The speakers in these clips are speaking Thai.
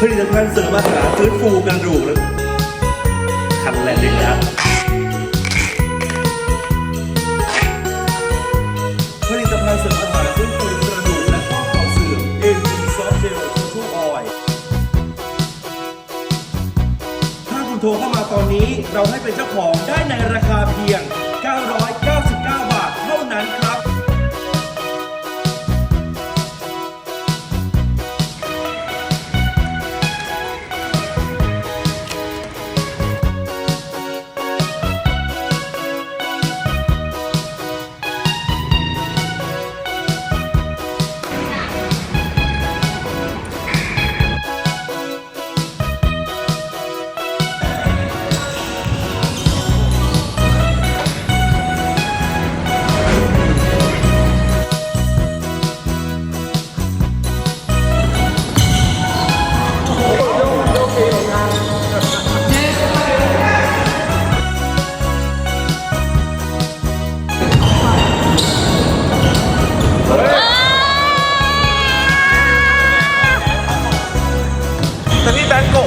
ผลิตภัณฑ์เสริมอาหารฟื้นฟูกระดูกและคันแลนด์ดิครับผลิตภัณฑ์เสริมอาหารฟื้นฟูกระดูกและข้อเข่าเสื่อมเอ็นจีซอฟเจลทูออยถ้าคุณโทรเข้ามาตอนนี้เราให้เป็นเจ้าของได้ในราคาเพียง 9 9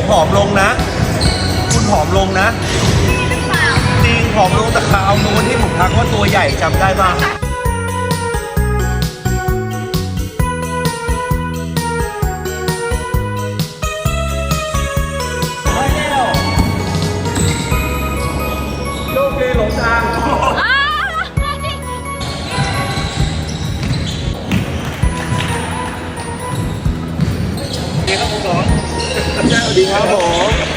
ผอมลงนะ คุณผอมลงนะ จริงผอมลงแต่คราวนู้นที่ผมทักว่าตัวใหญ่จำได้ป่ะ สวัสดีครับผม